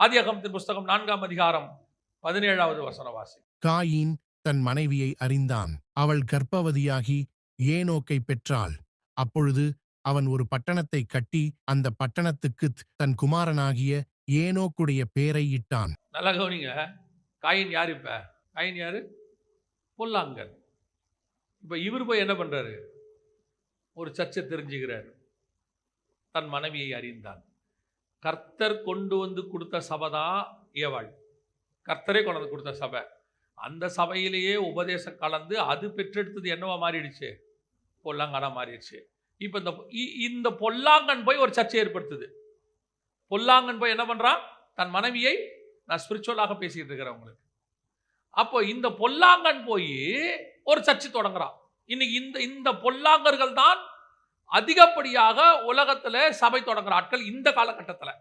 ஆதியாகமத்தின் புஸ்தகம் நான்காம் அதிகாரம் பதினேழாவது வசன வாசி காயின் தன் மனைவியை அறிந்தான். அவள் கர்ப்பவதியாகி ஏனோக்கை பெற்றாள். அப்பொழுது அவன் ஒரு பட்டணத்தை கட்டி அந்த பட்டணத்துக்குத் தன் குமாரனாகிய ஏனோக்குடைய பேரை இட்டான். நல்லா கவனிங்க. காயின் யார் இப்ப? காயின் யாரு? பொல்லாங்கன் இப்ப இவர் போய் என்ன பண்றாரு? ஒரு சர்ச்சை தெரிஞ்சுக்கிறார். தன் மனைவியை அறிந்தான். கர்த்தர் கொண்டு வந்து கொடுத்த சபை தான் ஏவாள். கர்த்தரே கொண்டு வந்து கொடுத்த சபை. அந்த சபையிலேயே உபதேசம் கலந்து அது பெற்றெடுத்தது என்னவா மாறிடுச்சு? பொல்லாங்கனா மாறிடுச்சு. இப்போ இந்த இ- இந்த பொல்லாங்கன் போய் ஒரு சர்ச்சை ஏற்படுத்துது. பொல்லாங்கன் போய் என்ன பண்ணுறான் தன் மனைவியை நான் ஸ்பிரிச்சுவலாக பேசிட்டு இருக்கிறேன் உங்களுக்கு. அப்போ இந்த பொல்லாங்கன் போய் ஒரு சர்ச்சை தொடங்குறான். இன்னைக்கு இந்த இந்த பொல்லாங்கர்கள் தான் அதிகப்படியாக உலகத்தில் சபை தொடங்குற ஆட்கள் இந்த காலகட்டத்தில்.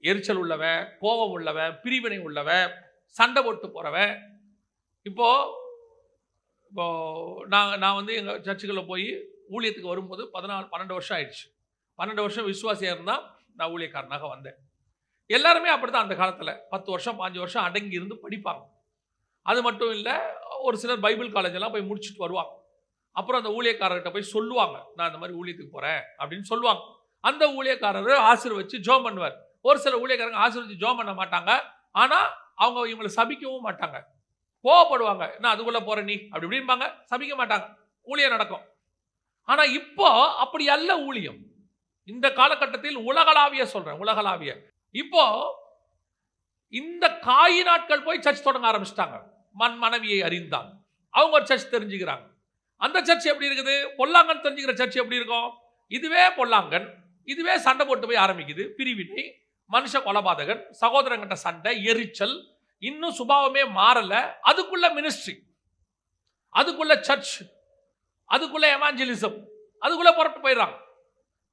எரிச்சல் உள்ளவன் கோபம் உள்ளவன் பிரிவினை உள்ளவன் சண்டை போட்டு போகிறவன் இப்போ இப்போ நான் நான் வந்து எங்கள் சர்ச்சுகளில் போய் ஊழியத்துக்கு வரும்போது பதினாலு பன்னெண்டு வருஷம் ஆயிடுச்சு. பன்னெண்டு வருஷம் விசுவாசியாக இருந்தால் நான் ஊழியக்காரனாக வந்தேன். எல்லாருமே அப்படிதான் அந்த காலத்தில். பத்து வருஷம் பாஞ்சு வருஷம் அடங்கி இருந்து படிப்பாங்க. அது மட்டும் இல்லை ஒரு சிலர் பைபிள் காலேஜெல்லாம் போய் முடிச்சுட்டு வருவாங்க. அப்புறம் அந்த ஊழியக்காரர்கிட்ட போய் சொல்லுவாங்க நான் இந்த மாதிரி ஊழியத்துக்கு போகிறேன் அப்படின்னு சொல்லுவாங்க. அந்த ஊழியக்காரர் ஆசீர்வச்சு ஜோம் பண்ணுவார். ஒரு சில ஊழியக்காரங்க ஆசீர்வச்சு ஜோம் பண்ண மாட்டாங்க. ஆனால் அவங்க இவங்களை சபிக்கவும் மாட்டாங்க. கோவப்படுவாங்க நான் அதுக்குள்ளே போகிற நீ அப்படி இப்படிம்பாங்க. சபிக்க மாட்டாங்க. ஊழியம் நடக்கும். ஆனால் இப்போ அப்படி அல்ல ஊழியம். இந்த காலகட்டத்தில் உலகளாவிய சொல்றேன் உலகளாவிய. இப்போ இந்த காய் நாட்கள் போய் சர்ச் தொடங்க ஆரம்பிச்சிட்டாங்க. மண் மனைவியை அறிந்தான். அவங்க ஒரு சர்ச் தெரிஞ்சுக்கிறாங்க. அந்த சர்ச் எப்படி இருக்குது? பொல்லாங்கன் தெரிஞ்சுக்கிற சர்ச் எப்படி இருக்கும்? இதுவே பொல்லாங்கன் இதுவே சண்டை போட்டு போய் ஆரம்பிக்குது. பிரிவினை மனுஷ கொலபாதகன் சகோதரங்கிட்ட சண்டை எரிச்சல் இன்னும் சுபாவமே மாறலை. அதுக்குள்ள மினிஸ்ட்ரி அதுக்குள்ள சர்ச் அதுக்குள்ள எவாஞ்சலிசம் அதுக்குள்ளே புறப்பட்டு போயிடுறாங்க.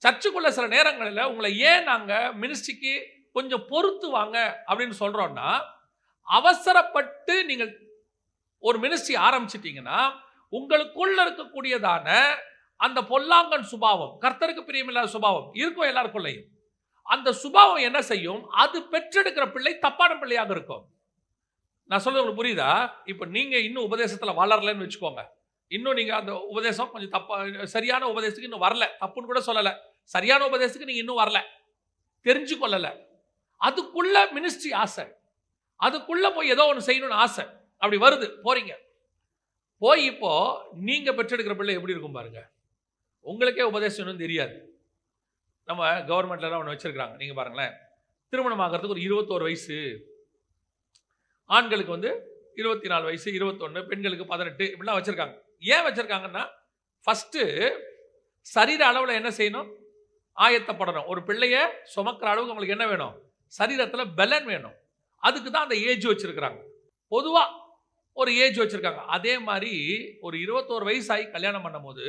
சர்ச்சுக்குள்ள சில நேரங்களில் உங்களை ஏன் நாங்கள் மினிஸ்ட்ரிக்கு கொஞ்சம் பொறுத்து வாங்க அப்படின்னு சொல்கிறோன்னா அவசரப்பட்டு நீங்கள் ஒரு மினிஸ்ட்ரி ஆரம்பிச்சிட்டிங்கன்னா உங்களுக்குள்ள இருக்கக்கூடியதான அந்த பொல்லாங்கன் சுபாவம் கர்த்தருக்கு பிரியமில்லாத சுபாவம் இருக்கும் எல்லாருக்குள்ளேயும். அந்த சுபாவம் என்ன செய்யும்? அது பெற்றெடுக்கிற பிள்ளை தப்பான பிள்ளையாக இருக்கும். நான் சொல்றது உங்களுக்கு புரியுதா? இப்போ நீங்க இன்னும் உபதேசத்தில் வளரலன்னு வச்சுக்கோங்க. இன்னும் நீங்க அந்த உபதேசம் கொஞ்சம் தப்பா சரியான உபதேசத்துக்கு இன்னும் வரல. தப்புன்னு கூட சொல்லலை. சரியான உபதேசத்துக்கு நீங்க இன்னும் வரல. தெரிஞ்சு கொள்ளலை அதுக்குள்ள மினிஸ்ட்ரி ஆசை. அதுக்குள்ள போய் ஏதோ ஒன்று செய்யணும்னு ஆசை. அப்படி வருது. போறீங்க. போய் இப்போ நீங்க பெற்றெடுக்கிற பிள்ளை எப்படி இருக்கும் பாருங்க. உங்களுக்கே உபதேசம் தெரியாது. நம்ம கவர்மெண்ட்ல ஒன்று வச்சிருக்காங்க நீங்க பாருங்களேன். திருமணம் ஆகிறதுக்கு ஒரு இருபத்தோரு வயசு. ஆண்களுக்கு வந்து இருபத்தி நாலு வயசு இருபத்தொன்று பெண்களுக்கு பதினெட்டு இப்படிலாம் வச்சுருக்காங்க. ஏன் வச்சுருக்காங்கன்னா ஃபஸ்ட்டு சரீர அளவில் என்ன செய்யணும்? ஆயத்தப்படணும். ஒரு பிள்ளைய சுமக்கிற அளவுக்கு உங்களுக்கு என்ன வேணும்? சரீரத்தில் பலன் வேணும். அதுக்கு தான் அந்த ஏஜ் வச்சுருக்குறாங்க. பொதுவாக ஒரு ஏஜ் வச்சுருக்காங்க. அதே மாதிரி ஒரு இருபத்தோரு வயசாகி கல்யாணம் பண்ணும்போது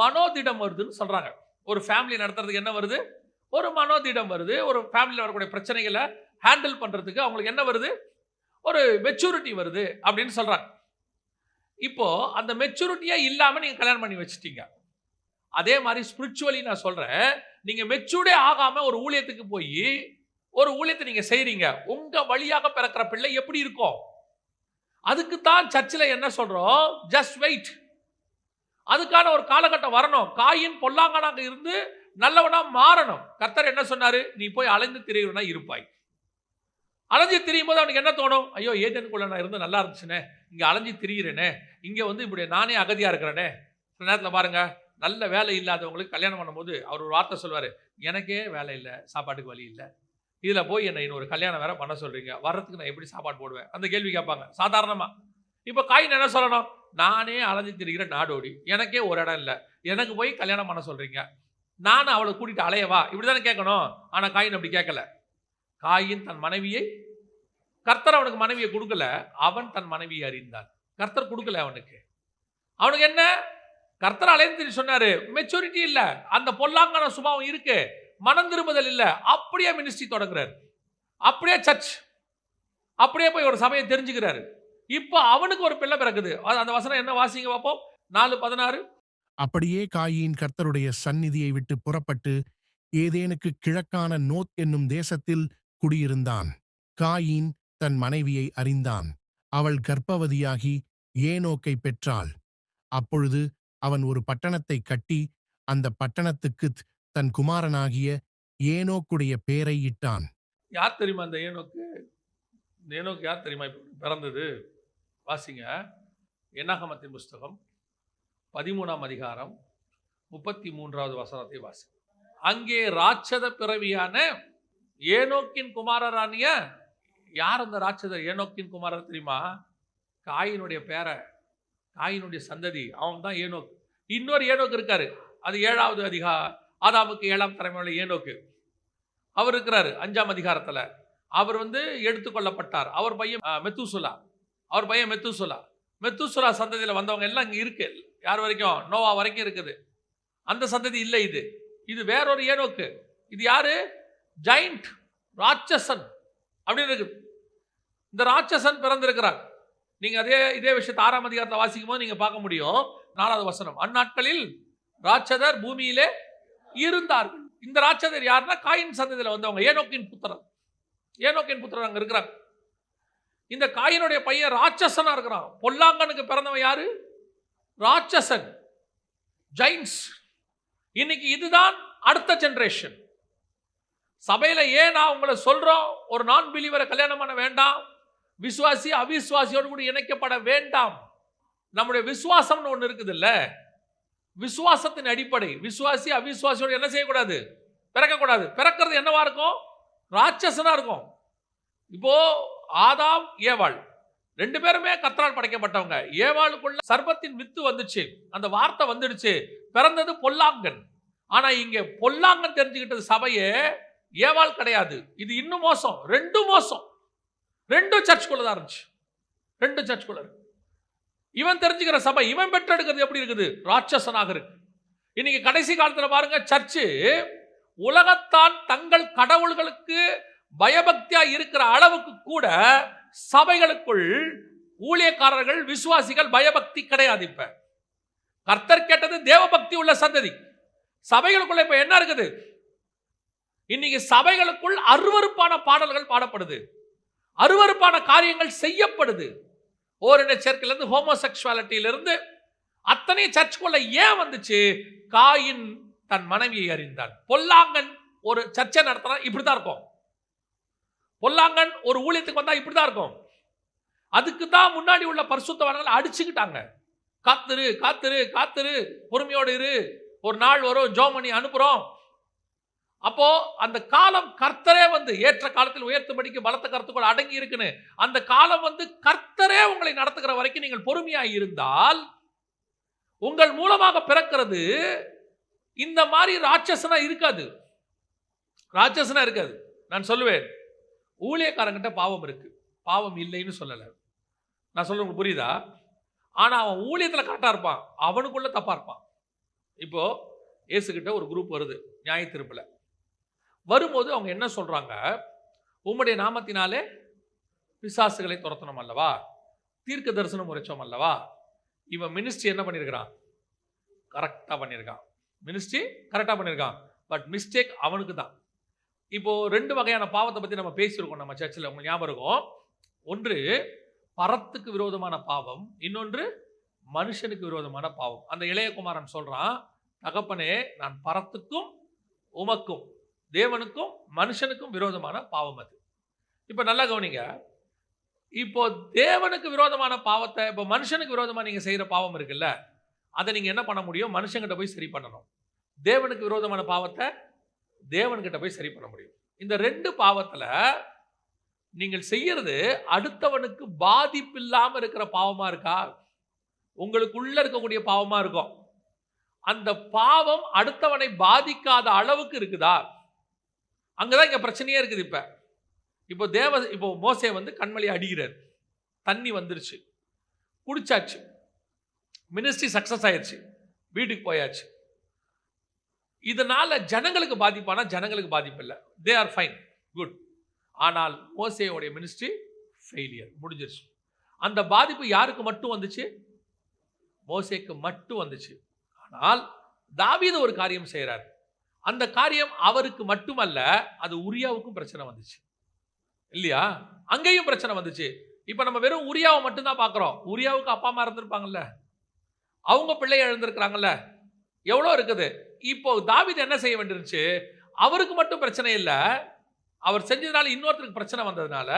மனோதிடம் வருதுன்னு சொல்கிறாங்க ஒரு ஃபேமிலி நடத்துறதுக்கு என்ன வருது? ஒரு மனோதிடம் வருது. ஒரு ஃபேமிலியில் வரக்கூடிய பிரச்சனைகளை ஹேண்டில் பண்ணுறதுக்கு அவங்களுக்கு என்ன வருது? ஒரு மெச்சூரிட்டி வருது அப்படின்னு சொல்கிறாங்க இப்போது அந்த மெச்சூரிட்டியே இல்லாமல் நீங்கள் கல்யாணம் பண்ணி வச்சுட்டீங்க. அதே மாதிரி ஸ்பிரிச்சுவலி நான் சொல்கிறேன் நீங்கள் மெச்சூர்டே ஆகாமல் ஒரு ஊழியத்துக்கு போய் ஒரு ஊழியத்தை நீங்கள் செய்கிறீங்க உங்கள் வழியாக பிறக்கிற பிள்ளை எப்படி இருக்கும்? அதுக்கு தான் சர்ச்சில் என்ன சொல்கிறோம் ஜஸ்ட் வெயிட் அதுக்கான ஒரு காலகட்டம் வரணும். காயின் பொல்லாங்கனாக இருந்து நல்லவனாக மாறணும். கர்த்தர் என்ன சொன்னார்? நீ போய் அலைந்து திரிகிறவனா இருப்பாய். அலைஞ்சு திரியும் போது அவனுக்கு என்ன தோணும்? ஐயோ ஏதேனுக்குள்ள நான் இருந்து நல்லா இருந்துச்சுனே. இங்கே அலைஞ்சு திரியிறேனே இங்கே வந்து இப்படி நானே அகதியாக இருக்கிறேனே. சில நேரத்தில் பாருங்க நல்ல வேலை இல்லாதவங்களுக்கு கல்யாணம் பண்ணும்போது அவர் ஒரு வார்த்தை சொல்வார். எனக்கே வேலை இல்லை சாப்பாட்டுக்கு வழி இல்லை. இதில் போய் என்னை இன்னொரு கல்யாணம் வேற பண்ண சொல்கிறீங்க வர்றதுக்கு நான் எப்படி சாப்பாடு போடுவேன்? அந்த கேள்வி கேட்பாங்க. சாதாரணமாக இப்போ காயின் என்ன சொல்லணும்? நானே அலைஞ்சு திரிகிற நாடோடி. எனக்கே ஒரு இடம் இல்லை. எனக்கு போய் கல்யாணம் பண்ண சொல்கிறீங்க நானும் அவளை கூட்டிகிட்டு அலையவா இப்படி தானே கேட்கணும்? ஆனால் காயின் அப்படி கேட்கல. காயின் தன் மனைவியை கர்த்தர் அவனுக்கு மனைவியை கொடுக்கல. அவன் தன் மனைவியை அறிந்தான். கர்த்தர் கொடுக்கல அவனுக்கு. அவனுக்கு என்ன? கர்த்தர் அலைந்து சொன்னாரு மெச்சூரிட்டி இல்லை. அந்த பொல்லாங்கான சுபாவம் இருக்கு. மனம் திரும்புதல் இல்ல. அப்படியே மினிஸ்ட்ரி தொடங்குறாரு. அப்படியே சர்ச் அப்படியே போய் ஒரு சபையை தெரிஞ்சுக்கிறாரு. இப்போ அவனுக்கு ஒரு பிள்ளை பிறக்குது. அந்த வசனம் என்ன வாசிங்க பார்ப்போம். நாலு பதினாறு. அப்படியே காயின் கர்த்தருடைய சந்நிதியை விட்டு புறப்பட்டு ஏதேனுக்கு கிழக்கான நோத் என்னும் தேசத்தில் குடியிருந்தான். காயின் தன் மனைவியை அறிந்தான். அவள் கர்ப்பவதியாகி ஏனோக்கை பெற்றாள். அப்பொழுது அவன் ஒரு பட்டணத்தை கட்டி அந்த பட்டணத்துக்கு தன் குமாரனாகிய ஏனோக்குடைய பேரை இட்டான். யார் தெரியுமா அந்த ஏனோக்கு? இந்த ஏனோக்கு யார் தெரியுமா இப்போ பிறந்தது? வாசிங்க. என்னாகமத்தின் புஸ்தகம் பதிமூணாம் அதிகாரம் முப்பத்தி மூன்றாவது வசனத்தை வாசி அங்கே ராட்சத பிறவியான ஏனோக்கின் குமாரராணிய யார் அந்த ராட்சதர் ஏனோக்கின் குமாரர் தெரியுமா? காயினுடைய பேரை காயினுடைய சந்ததி அவன் தான் ஏனோக். இன்னொரு ஏனோக்கு இருக்காரு. அது ஏழாவது அதிகா ஆதாமுக்கு ஏழாம் தலைமுறையில் ஏனோக்கு அவர் இருக்கிறாரு அஞ்சாம் அதிகாரத்தில். அவர் வந்து எடுத்துக்கொள்ளப்பட்டார் அவர் பையன் மெத்துசுலா. அவர் பையன் மெத்துசுலா. மெத்துசுலா சந்ததியில் வந்தவங்க எல்லாம் இங்கே இருக்கு. யார் வரைக்கும்? நோவா வரைக்கும் இருக்குது. அந்த சந்ததி இல்லை இது. இது வேறொரு ஏனோக்கு இது யாரு? ஜெயிண்ட் ராட்சசன் அப்படின்னு இருக்குது இந்த ராட்சசன் பிறந்திருக்கிறார். நீங்கள் அதே இதே விஷயத்தை ஆறாம் அதிகாரத்தில் வாசிக்கும் போது நீங்கள் பார்க்க முடியும். நாலாவது வசனம். அந்நாட்களில் ராட்சதர் பூமியிலே இருந்தார்கள். இந்த ராட்சதர் யாருன்னா காயின் சந்ததியில் வந்தவங்க ஏனோக்கின் புத்திரன் ஏனோக்கின் புத்திரன் அங்கே இருக்கிறாங்க இந்த காயினுடைய பையன் ராட்சசனாக இருக்கிறான். பொல்லாங்கனுக்கு பிறந்தவன் யாரு? ராட்சசன். ஜைன்ஸ். இன்னைக்கு இதுதான் அடுத்த ஜென்ரேஷன் சபையில் ஏன் நான் உங்களை சொல்கிறோம் ஒரு நான் பிலீவரை கல்யாணம் பண்ண வேண்டாம். விசுவாசி அவிசுவாசியோடு கூட இணைக்கப்பட வேண்டாம். நம்முடைய விசுவாசம்னு ஒன்று இருக்குது இல்லை விசுவாசத்தின் அடிப்படை. விசுவாசி அவிசுவாசியோடு என்ன செய்யக்கூடாது? பிறக்கக்கூடாது. பிறக்கிறது என்னவா இருக்கும்? ராட்சசனாக இருக்கும். இப்போ ஆதாம் ஏவாள். ரெண்டு பேருமே கத்தரால் படைக்கப்பட்டவங்க. ஏவாளுக்குள்ள சர்பத்தின் வித்து வந்துச்சு. அந்த வார்த்தை வந்துடுச்சு. பிறந்தது பொல்லாங்கன். ஆனா இங்க பொல்லாங்கன் தெரிஞ்சுக்கிட்டது சபையே ஏவாள் கிடையாது. இது இன்னும் மோசம். ரெண்டும் மோசம். ரெண்டும் சர்ச்சுக்குள்ள தான் இருந்துச்சு. ரெண்டும் சர்ச்சுக்குள்ள இருக்கு. இவன் தெரிஞ்சுக்கிற சபை இவன் பெற்றெடுக்கிறது எப்படி இருக்குது? ராட்சசனாக இருக்கு. இன்னைக்கு கடைசி காலத்தில் பாருங்க சர்ச்சு உலகத்தான் தங்கள் கடவுள்களுக்கு பயபக்தியா இருக்கிற அளவுக்கு கூட சபைகளுக்குள் ஊழியக்காரர்கள் விசுவாசிகள் பயபக்தி கிடையாது இப்ப. கர்த்தர் கேட்டது தேவபக்தி உள்ள சந்ததி. சபைகளுக்குள்ள இப்ப என்ன இருக்குது? இன்னைக்கு சபைகளுக்குள் அருவருப்பான பாடல்கள் பாடப்படுது. அருவருப்பான காரியங்கள் செய்யப்படுது. ஓரின சேர்க்கையிலேருந்து ஹோமோசெக்ஷுவாலிட்டியிலிருந்து அத்தனை சர்ச்சுக்குள்ள ஏன் வந்துச்சு? காயின் தன் மனைவியை அறிந்தான் பொல்லாங்கன் ஒரு சர்ச்சை நடத்தினா இப்படிதான் இருக்கும். பொல்லாங்கன் ஒரு ஊழியத்துக்கு வந்தா இப்படிதான் இருக்கும். அதுக்கு தான் முன்னாடி உள்ள பரிசுத்தவான்கள் அடிச்சுக்கிட்டாங்க. காத்துரு காத்துரு காத்துரு பொறுமையோடு இரு. ஒரு நாள் வரும் ஜோமணி அனுப்புகிறோம் அப்போ அந்த காலம் கர்த்தரே வந்து ஏற்ற காலத்தில் உயர்த்தும்படிக்கு பலத்த கருத்துக்கள் அடங்கி இருக்குன்னு அந்த காலம் வந்து கர்த்தரே உங்களை நடத்துகிற வரைக்கும் நீங்கள் பொறுமையாக இருந்தால் உங்கள் மூலமாக பிறக்கிறது இந்த மாதிரி ராட்சசனா இருக்காது. ராட்சசனா இருக்காது. நான் சொல்லுவேன் ஊழியக்காரங்கிட்ட பாவம் இருக்கு. பாவம் இல்லைன்னு சொல்லலை. நான் சொல்ல உங்களுக்கு புரியுதா? ஆனால் அவன் ஊழியத்தில் கரெக்டாக இருப்பான். அவனுக்குள்ள தப்பாக இருப்பான். இப்போது ஏசுக்கிட்ட ஒரு குரூப் வருது நியாய திருப்பில் வரும்போது அவங்க என்ன சொல்கிறாங்க உம்முடைய நாமத்தினாலே பிசாசுகளை துரத்தணும் அல்லவா? தீர்க்க தரிசனம் உரைச்சோம் அல்லவா? இவன் மினிஸ்ட்ரி என்ன பண்ணியிருக்கிறான் கரெக்டாக பண்ணியிருக்கான் மினிஸ்ட்ரி கரெக்டாக பண்ணியிருக்கான் பட் மிஸ்டேக் அவனுக்கு தான். இப்போது ரெண்டு வகையான பாவத்தை பற்றி நம்ம பேசியிருக்கோம் நம்ம சர்ச்சில் உங்களுக்கு ஞாபகம் இருக்கும் ஒன்று பரத்துக்கு விரோதமான பாவம். இன்னொன்று மனுஷனுக்கு விரோதமான பாவம். அந்த இளையகுமாரன் சொல்கிறான் தகப்பனே நான் பரத்துக்கும் உமக்கும் தேவனுக்கும் மனுஷனுக்கும் விரோதமான பாவம் அது. இப்போ நல்லா கவனிங்க. இப்போ தேவனுக்கு விரோதமான பாவத்தை இப்போ மனுஷனுக்கு விரோதமாக நீங்கள் செய்கிற பாவம் இருக்குல்ல அதை நீங்கள் என்ன பண்ண முடியும்? மனுஷங்கிட்ட போய் சரி பண்ணணும். தேவனுக்கு விரோதமான பாவத்தை தேவன்கிட்ட போய் சரி பண்ண முடியும். இந்த ரெண்டு பாவத்தில் நீங்கள் செய்யறது அடுத்தவனுக்கு பாதிப்பு இல்லாமல் இருக்கிற பாவமாக இருக்கா? உங்களுக்குள்ள இருக்கக்கூடிய பாவமாக இருக்கும். அந்த பாவம் அடுத்தவனை பாதிக்காத அளவுக்கு இருக்குதா? அங்கே தான் இங்கே பிரச்சனையே இருக்குது இப்போ. இப்போ தேவ இப்போ மோசே வந்து கண்மலி அடிக்கிறார். தண்ணி வந்துருச்சு. குடிச்சாச்சு. மினிஸ்ட்ரி சக்ஸஸ் ஆயிடுச்சு வீட்டுக்கு போயாச்சு. இதனால் ஜனங்களுக்கு பாதிப்பானா ஜனங்களுக்கு பாதிப்பு இல்லை. தே ஆர் ஃபைன் குட் ஆனால் மோசையோடைய மினிஸ்ட்ரி ஃபெயிலியர் முடிஞ்சிருச்சு. அந்த பாதிப்பு யாருக்கு மட்டும் வந்துச்சு? மோசேக்கு மட்டும் வந்துச்சு. ஆனால் தாவீது ஒரு காரியம் செய்கிறார் அந்த காரியம் அவருக்கு மட்டுமல்ல அது உரியாவுக்கும் பிரச்சனை வந்துச்சு. இல்லையா? அங்கேயும் பிரச்சனை வந்துச்சு. இப்போ நம்ம வெறும் உரியாவை மட்டும்தான் பார்க்குறோம். உரியாவுக்கு அப்பா அம்மா இருந்திருப்பாங்கல்ல? அவங்க பிள்ளைய எழுந்திருக்கிறாங்கல்ல எவ்வளோ இருக்குது? இப்போ தாவீது என்ன செய்ய வேண்டியிருந்துச்சு? அவருக்கு மட்டும் பிரச்சனை இல்லை. அவர் செஞ்சதுனால இன்னொருத்தருக்கு பிரச்சனை வந்ததுனால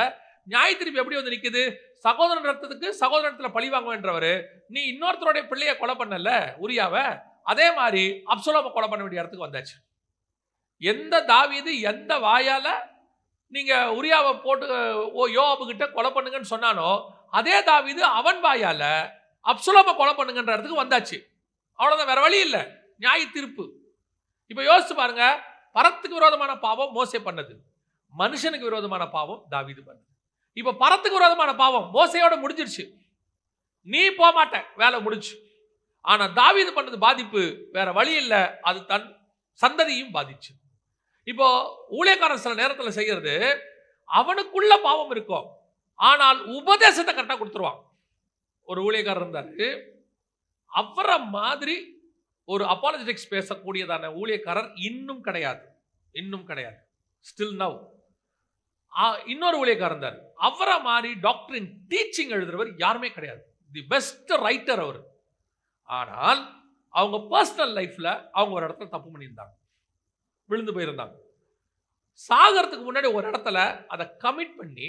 நியாய திருப்பி எப்படி வந்து நிற்குது சகோதரன் ரத்தத்துக்கு சகோதரத்தில் பழி வாங்க வேண்டவர் நீ இன்னொருத்தருடைய பிள்ளைய கொலை பண்ணல உரியாவை? அதே மாதிரி அப்சலோம கொலை பண்ண வேண்டிய இடத்துக்கு வந்தாச்சு. எந்த தாவீது எந்த வாயால் நீங்கள் உரியாவை போட்டு ஓ யோவாபு கொலை பண்ணுங்கன்னு சொன்னானோ அதே தாவீது அவன் வாயால் அப்சுலோமை கொலை பண்ணுங்கன்ற இடத்துக்கு வந்தாச்சு. அவ்வளோதான் வேற வழி இல்லை. நியாய தீர்ப்பு. இப்போ யோசிச்சு பாருங்க பரத்துக்கு விரோதமான பாவம் மோசே பண்ணது. மனுஷனுக்கு விரோதமான பாவம் தாவீது பண்ணது. இப்போ பரத்துக்கு விரோதமான பாவம் மோசையோட முடிஞ்சிருச்சு. நீ போக மாட்ட வேலை முடிஞ்சு. ஆனால் தாவீது பண்ணது பாதிப்பு வேற வழி இல்லை. அது தன் சந்ததியும் பாதிச்சு. இப்போ ஊழியக்காரன் சில நேரத்தில் செய்யறது அவனுக்குள்ள பாவம் இருக்கும். ஆனால் உபதேசத்தை கரெக்டாக கொடுத்துருவான். ஒரு ஊழியக்காரர் இருந்தார். அவரை மாதிரி ஒரு அப்பாலஜெட்டிக்ஸ் பேசக்கூடியதான ஊழியக்காரர் இன்னும் கிடையாது. இன்னும் கிடையாது. ஸ்டில் நவ் இன்னொரு ஊழியக்காரர் இருந்தார். அவரை மாதிரி டாக்டரின் டீச்சிங் எழுதுறவர் யாருமே கிடையாது. தி பெஸ்ட் ரைட்டர் அவர். ஆனால் அவங்க பர்சனல் லைஃப்பில் அவங்க ஒரு இடத்துல தப்பு பண்ணியிருந்தாங்க. விழுந்து போயிருந்தாங்க. சாகிறதுக்கு முன்னாடி ஒரு இடத்துல அதை கமிட் பண்ணி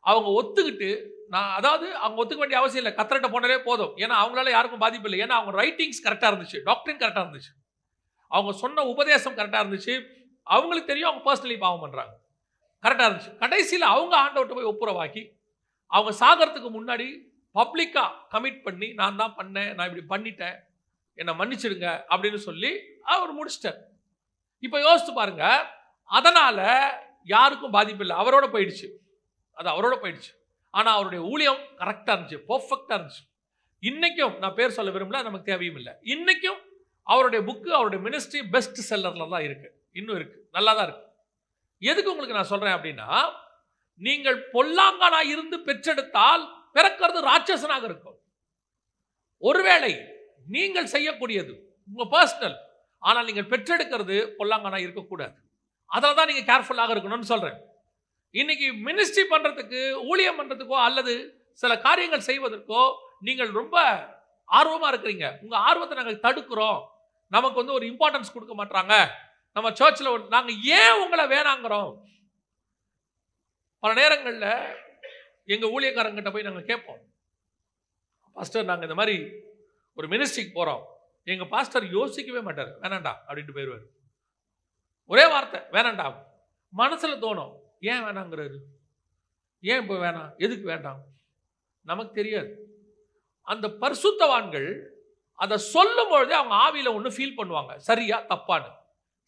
அவங்க ஒத்துக்கிட்டு நான் அதாவது அவங்க ஒத்துக்க வேண்டிய அவசியம் இல்லை. கத்தர்கிட்ட போனாலே போதும். ஏன்னா அவங்களால யாருக்கும் பாதிப்பு இல்லை. ஏன்னா அவங்க ரைட்டிங்ஸ் கரெக்டாக இருந்துச்சு. டாக்டரிங் கரெக்டாக இருந்துச்சு. அவங்க சொன்ன உபதேசம் கரெக்டாக இருந்துச்சு. அவங்களுக்கு தெரியும் அவங்க பர்சனலி பாவம் பண்ணுறாங்க கரெக்டாக இருந்துச்சு. கடைசியில் அவங்க ஆண்டவர்கிட்ட போய் ஒப்புரவாக்கி அவங்க சாகிறதுக்கு முன்னாடி பப்ளிக்காக கமிட் பண்ணி நான் தான் பண்ணேன். நான் இப்படி பண்ணிட்டேன். என்னை மன்னிச்சிடுங்க. அப்படின்னு சொல்லி அவர் முடிச்சிட்டார். இப்போ யோசித்து பாருங்க. அதனால் யாருக்கும் பாதிப்பு இல்லை அவரோட போயிடுச்சு. அது அவரோட போயிடுச்சு. ஆனால் அவருடைய ஊழியம் கரெக்டாக இருந்துச்சு. பர்ஃபெக்டாக இருந்துச்சு. இன்றைக்கும் நான் பேர் சொல்ல விரும்பல நமக்கு தேவையும் இல்லை. இன்றைக்கும் அவருடைய புக்கு அவருடைய மினிஸ்ட்ரி பெஸ்ட் செல்லரில் தான் இருக்குது இன்னும் இருக்குது நல்லா தான் இருக்குது எதுக்கு உங்களுக்கு நான் சொல்கிறேன் அப்படின்னா நீங்கள் பொல்லாங்கானாக இருந்து பெற்றெடுத்தால் பிறக்கிறது ராட்சசனாக இருக்கும். ஒருவேளை நீங்கள் செய்யக்கூடியது உங்கள் பர்சனல் ஆனால் நீங்கள் பெற்றெடுக்கிறது பொல்லாங்கனா இருக்கக்கூடாது. அதில் தான் நீங்கள் கேர்ஃபுல்லாக இருக்கணும்னு சொல்கிறேன் இன்னைக்கு மினிஸ்ட்ரி பண்ணுறதுக்கு ஊழியம் பண்ணுறதுக்கோ அல்லது சில காரியங்கள் செய்வதற்கோ நீங்கள் ரொம்ப ஆர்வமாக இருக்கிறீங்க. உங்கள் ஆர்வத்தை நாங்கள் தடுக்கிறோம். நமக்கு வந்து ஒரு இம்பார்ட்டன்ஸ் கொடுக்க மாட்டாங்க நம்ம சர்ச்சில் நாங்கள் ஏன் உங்களை வேணாங்கிறோம்? பல நேரங்களில் எங்கள் ஊழியக்காரங்கிட்ட போய் நாங்கள் கேட்போம். ஃபஸ்ட்டு நாங்கள் இந்த மாதிரி ஒரு மினிஸ்ட்ரிக்கு போகிறோம் எங்கள் பாஸ்டர் யோசிக்கவே மாட்டார். வேணாண்டா அப்படின்ட்டு போயிடுவார். ஒரே வார்த்தை வேணாண்டா. மனசில் தோணும் ஏன் வேணாங்கிறாரு? ஏன் இப்போ வேணாம் எதுக்கு வேண்டாம் நமக்கு தெரியாது. அந்த பரிசுத்தவான்கள் அதை சொல்லும் பொழுதே அவங்க ஆவியில் ஒன்று ஃபீல் பண்ணுவாங்க. சரியா தப்பான்னு.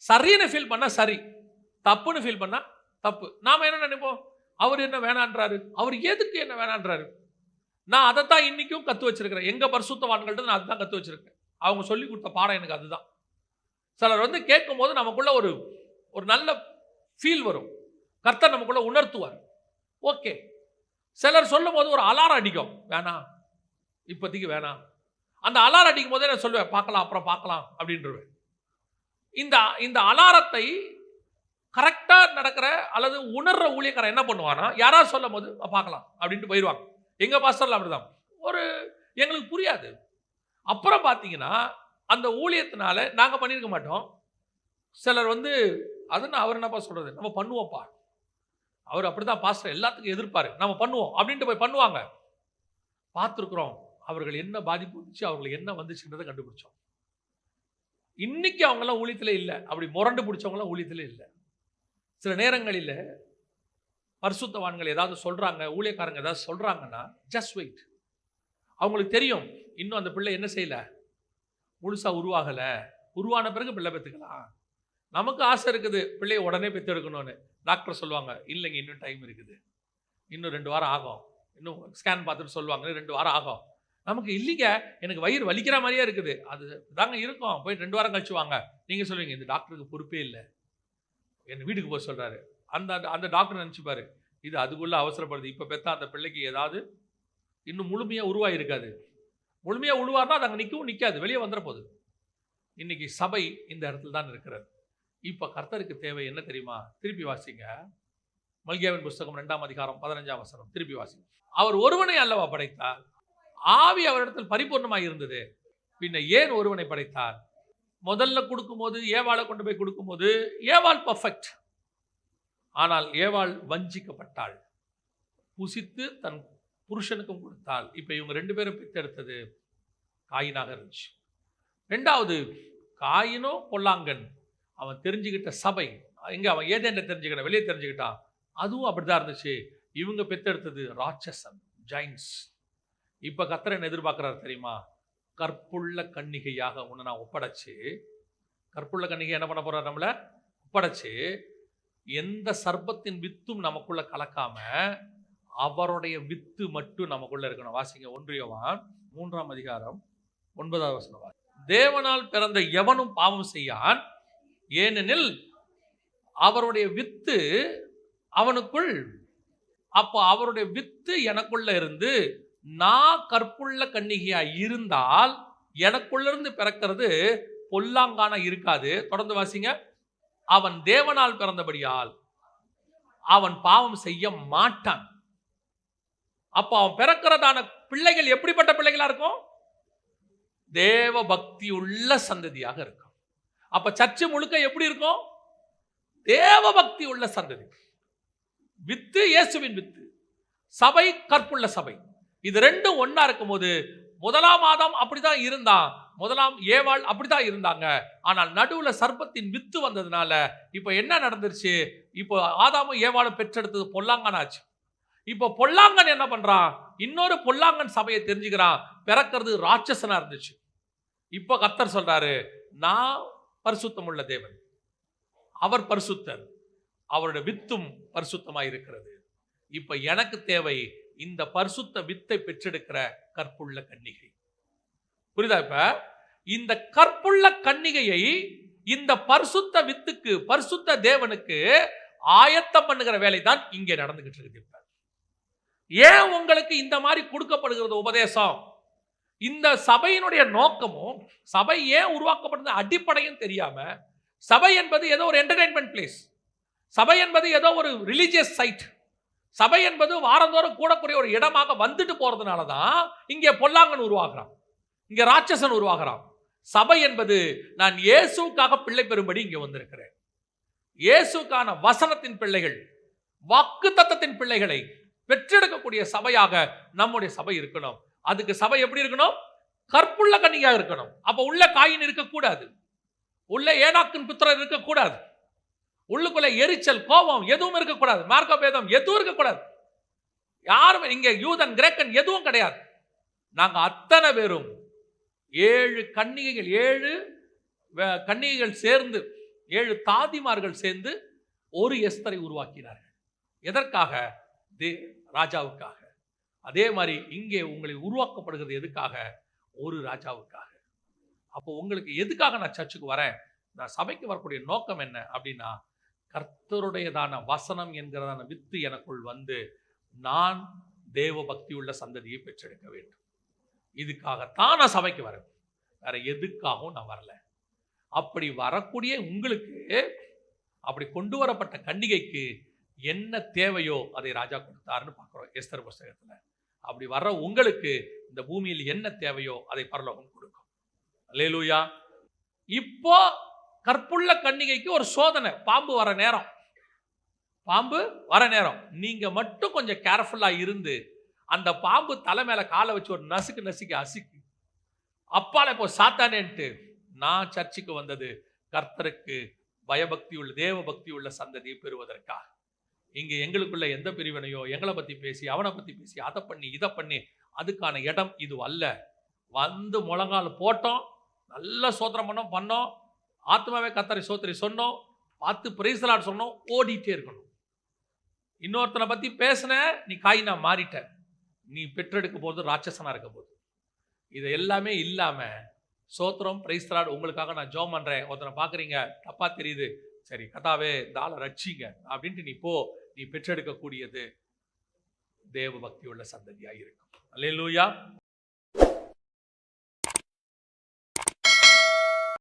சரின்னு ஃபீல் பண்ணால் சரி. தப்புன்னு ஃபீல் பண்ணால் தப்பு. நாம் என்ன நினைப்போம்? அவர் என்ன வேணான்றாரு? அவர் எதுக்கு என்ன வேணான்றாரு? நான் அதைத்தான் இன்றைக்கும் கத்து வச்சுருக்கிறேன். எங்கள் பரிசுத்தவான்கள்ட்ட நான் அதுதான் கற்று வச்சுருக்கேன். அவங்க சொல்லி கொடுத்த பாடம் எனக்கு அதுதான். சிலர் வந்து கேட்கும் போது நமக்குள்ள ஒரு ஒரு நல்ல ஃபீல் வரும். கர்த்தர் நமக்குள்ள உணர்த்துவார். ஓகே. சிலர் சொல்லும் போது ஒரு அலாரம் அடிக்கும். வேணாம் இப்போதைக்கு வேணாம் அந்த அலாரம் அடிக்கும் போதே நான் சொல்லுவேன் பார்க்கலாம் அப்புறம் பார்க்கலாம் அப்படின்றவேன். இந்த இந்த அலாரத்தை கரெக்டாக நடக்கிற அல்லது உணர்ற ஊழியக்காரன் என்ன பண்ணுவானா யாராவது சொல்லும் போது பார்க்கலாம் அப்படின்ட்டு போயிடுவாங்க. எங்கள் பாஸ்டரில் அப்படிதான். ஒரு எங்களுக்கு புரியாது. அப்புறம் பார்த்தீங்கன்னா அந்த ஊழியத்தினால நாங்கள் பண்ணியிருக்க மாட்டோம். சிலர் வந்து அதுன்னு அவர் என்னப்பா சொல்கிறது நம்ம பண்ணுவோம்ப்பா. அவர் அப்படி தான் பாஸ்டர் எல்லாத்துக்கும் எதிர்ப்பார். நம்ம பண்ணுவோம் அப்படின்ட்டு போய் பண்ணுவாங்க. பார்த்துருக்குறோம் அவர்கள் என்ன பாதிப்பு வந்துச்சு அவர்களுக்கு என்ன வந்துச்சுன்றதை கண்டுபிடிச்சோம். இன்னைக்கு அவங்கெல்லாம் ஊழியத்தில் இல்லை. அப்படி முரண்டு பிடிச்சவங்களாம் ஊழியத்தில் இல்லை. சில நேரங்களில் பரிசுத்தவான்கள் ஏதாவது சொல்கிறாங்க ஊழியக்காரங்க ஏதாவது சொல்கிறாங்கன்னா ஜஸ்ட் வெயிட் அவங்களுக்கு தெரியும். இன்னும் அந்த பிள்ளை என்ன செய்யல? முழுசாக உருவாகலை. உருவான பிறகு பிள்ளை பெற்றுக்கலாம். நமக்கு ஆசை இருக்குது பிள்ளையை உடனே பெற்றெடுக்கணும்னு. டாக்டர் சொல்லுவாங்க இல்லைங்க இன்னும் டைம் இருக்குது. இன்னும் ரெண்டு வாரம் ஆகும். இன்னும் ஸ்கேன் பார்த்துட்டு சொல்லுவாங்க ரெண்டு வாரம் ஆகும். நமக்கு இல்லைங்க எனக்கு வயிறு வலிக்கிற மாதிரியே இருக்குது. அது தாங்க இருக்கும். போய் ரெண்டு வாரம் கழிச்சு வாங்க. நீங்கள் சொல்லுவீங்க இந்த டாக்டருக்கு பொறுப்பே இல்லை. என் வீட்டுக்கு போக சொல்கிறாரு அந்த அந்த- அந்த டாக்டர் நினச்சிப்பாரு இது அதுக்குள்ளே அவசரப்படுது. இப்போ பெத்தா அந்த பிள்ளைக்கு ஏதாவது இன்னும் முழுமையாக உருவாயிருக்காது. முழுமையாக உழுவார்னா அது அங்கே நிற்கவும் நிற்காது வெளியே வந்துட போகுது இன்னைக்கு சபை இந்த இடத்துல தான் இருக்கிறது. இப்போ கர்த்தருக்கு தேவை என்ன தெரியுமா? திருப்பி வாசிங்க. மல்கியாவின் புஸ்தகம் ரெண்டாம் அதிகாரம் பதினஞ்சாம் வசனம். திருப்பி வாசி அவர் ஒருவனை அல்லவா படைத்தார்? ஆவி அவரிடத்தில் பரிபூர்ணமாக இருந்தது. பின்ன ஏன் ஒருவனை படைத்தார்? முதல்ல கொடுக்கும்போது ஏவாளை கொண்டு போய் கொடுக்கும்போது ஏவாள் பர்ஃபெக்ட் ஆனால் ஏவாள் வஞ்சிக்கப்பட்டாள். புசித்து தன் புருஷனுக்கும் கொடுத்தாள் இப்போ இவங்க ரெண்டு பேரும் பித்தெடுத்தது காயினாக இருந்துச்சு. ரெண்டாவது காயினோ பொல்லாங்கன் அவன் தெரிஞ்சுக்கிட்ட சபை எங்கே அவன் ஏதேன்ல தெரிஞ்சுக்கிட்டான் வெளியே தெரிஞ்சுக்கிட்டான் அதுவும் அப்படி தான் இருந்துச்சு. இவங்க பெத்தெடுத்தது ராட்சசன் ஜைன்ஸ். இப்போ கத்திரன் எதிர்பார்க்குறாரு தெரியுமா? கற்புள்ள கன்னிகையாக உன்னை நான் ஒப்படைச்சு கற்புள்ள கன்னிகை என்ன பண்ண போகிறார் நம்மள? ஒப்படைச்சு எந்த சர்ப்பத்தின் வித்தும் நமக்குள்ளே கலக்காமல் அவருடைய வித்து மட்டும் நமக்குள்ள இருக்கணும். வாசிங்க ஒன்றியவான் மூன்றாம் அதிகாரம் ஒன்பதாவது வசனம் தேவனால் பிறந்த எவனும் பாவம் செய்யான்? ஏனெனில் அவருடைய வித்து அவனுக்குள் அப்போ அவருடைய வித்து எனக்குள்ள இருந்து நான் கற்புள்ள கன்னிகையா இருந்தால் எனக்குள்ள இருந்து பிறக்கிறது பொல்லாங்கான இருக்காது. தொடர்ந்து வாசிங்க. அவன் தேவனால் பிறந்தபடியால் அவன் பாவம் செய்ய மாட்டான். அப்போ அவன் பிறக்கிறதான பிள்ளைகள் எப்படிப்பட்ட பிள்ளைகளா இருக்கும்? தேவ பக்தி உள்ள சந்ததியாக இருக்கும். அப்ப சர்ச்சு முழுக்க எப்படி இருக்கும்? தேவ பக்தி உள்ள சந்ததி. வித்து இயேசுவின் வித்து. சபை கற்புள்ள சபை. இது ரெண்டும் ஒன்றா இருக்கும்போது முதலாம் ஆதாம் அப்படிதான் இருந்தான். முதலாம் ஏவாள் அப்படிதான் இருந்தாங்க. ஆனால் நடுவில் சர்ப்பத்தின் வித்து வந்ததுனால இப்போ என்ன நடந்துருச்சு? இப்போ ஆதாமும் ஏவாளும் பெற்றெடுத்தது பொல்லாங்கானாச்சு. இப்போ பொல்லாங்கன் என்ன பண்றான் இன்னொரு பொல்லாங்கன் சபையை தெரிஞ்சுக்கிறான் பிறக்கிறது ராட்சசனா இருந்துச்சு. இப்போ கர்த்தர் சொல்றாரு நான் பரிசுத்தம் உள்ள தேவன். அவர் பரிசுத்தர். அவருடைய வித்தும் பரிசுத்தமாக இருக்கிறது. இப்போ எனக்கு தேவை இந்த பரிசுத்த வித்தை பெற்றெடுக்கிற கற்புள்ள கன்னிகை. புரியுதா இப்ப? இந்த கற்புள்ள கன்னிகையை இந்த பரிசுத்த வித்துக்கு பரிசுத்த தேவனுக்கு ஆயத்தம் பண்ணுகிற வேலை தான் இங்கே நடந்துகிட்டு இருக்குது இப்ப. ஏன் உங்களுக்கு இந்த மாதிரி கொடுக்கப்படுகிறது உபதேசம்? இந்த சபையினுடைய நோக்கமும் சபை ஏன் உருவாக்கப்படுறது அடிப்படையும் தெரியாம சபை என்பது ஏதோ ஒரு என்டர்டைன்மெண்ட் பிளேஸ் சபை என்பது ஏதோ ஒரு ரிலீஜியஸ் சைட் சபை என்பது வாரந்தோறும் கூடக்கூடிய ஒரு இடமாக வந்துட்டு போறதுனால தான் இங்கே பொல்லாங்கன் உருவாகிறான். இங்கே ராட்சசன் உருவாகிறான். சபை என்பது நான் இயேசுக்காக பிள்ளை பெறும்படி இங்கே வந்திருக்கிறேன். இயேசுக்கான வசனத்தின் பிள்ளைகள் வாக்கு தத்தத்தின் பிள்ளைகளை பெற்றெடுக்கக்கூடிய சபையாக நம்முடைய சபை இருக்கணும். அதுக்கு சபை எப்படி இருக்கணும்? கற்புள்ள கன்னியா இருக்கணும். அப்ப உள்ள காயின் இருக்கக்கூடாது. உள்ள ஏனாக்கின் புத்திரர் இருக்கக்கூடாது. உள்ளுக்குள்ள எரிச்சல் கோபம் எதுவும் இருக்கக்கூடாது. மார்க்க பேதம் எதுவும் இருக்கக்கூடாது. யாரும் இங்க யூதன் கிரேக்கன் எதுவும் கிடையாது. நாங்க அத்தனை பேரும் ஏழு கன்னிகைகள் ஏழு கன்னிகைகள் சேர்ந்து ஏழு தாதிமார்கள் சேர்ந்து ஒரு எஸ்தரை உருவாக்கினார்கள். எதற்காக? தே ராஜாவுக்காக. அதே மாதிரி இங்கே உங்களை உருவாக்கப்படுகிறது எதுக்காக? ஒரு ராஜாவுக்காக. அப்போ உங்களுக்கு எதுக்காக நான் சர்ச்சுக்கு வரேன்? நான் சபைக்கு வரக்கூடிய நோக்கம் என்ன அப்படின்னா கர்த்தருடையதான வசனம் என்கிறதான வித்து எனக்குள் வந்து நான் தேவ பக்தியுள்ள சந்ததியை பெற்றெடுக்க வேண்டும். இதுக்காகத்தான் நான் சபைக்கு வரேன். வேற எதுக்காகவும் நான் வரல. அப்படி வரக்கூடிய உங்களுக்கு அப்படி கொண்டு வரப்பட்ட கண்டிகைக்கு என்ன தேவையோ அதை ராஜா கொடுத்தாருன்னு பார்க்குறோம் எஸ்தர் புஸ்தகத்தில். அப்படி வர்ற உங்களுக்கு இந்த பூமியில் என்ன தேவையோ அதை பரலோகம் கொடுக்கும். லேலூயா இப்போ கற்புள்ள கன்னிகைக்கு ஒரு சோதனை. பாம்பு வர நேரம். பாம்பு வர நேரம். நீங்கள் மட்டும் கொஞ்சம் கேர்ஃபுல்லாக இருந்து அந்த பாம்பு தலை மேலே காலை வச்சு ஒரு நசுக்கு நசுக்கி அசுக்கு அப்பால இப்போ சாத்தானேன்ட்டு நான் சர்ச்சுக்கு வந்தது கர்த்தருக்கு பயபக்தி உள்ள தேவ பக்தி உள்ள சந்ததியை பெறுவதற்காக. இங்கே எங்களுக்குள்ள எந்த பிரிவினையோ எங்களை பற்றி பேசி அவனை பற்றி பேசி அதை பண்ணி இதை பண்ணி அதுக்கான இடம் இது அல்ல. வந்து முழங்கால் போட்டோம் நல்ல சோத்திரம் பண்ணோம் பண்ணோம். ஆத்மாவே கத்தரை சோத்திரி சொன்னோம் பார்த்து பிரைசலாட் சொன்னோம் ஓடிட்டே இருக்கணும். இன்னொருத்தனை பற்றி பேசின நீ காய் நான் மாறிட்ட. நீ பெற்றெடுக்க போது ராட்சசனாக இருக்க போது. இது எல்லாமே இல்லாமல் சோத்திரம் பிரைஸ்தலாட் உங்களுக்காக நான் ஜோம் பண்ணுறேன் ஒருத்தனை பார்க்குறீங்க தப்பாக தெரியுது. சரி கதாவே தாளை ரட்சிங்க. அப்படின்ட்டு நீ போ. நீ பெற்றெடுக்கக்கூடியது தேவ பக்தியுள்ள சந்ததியாக இருக்கும் அல்லேலூயா.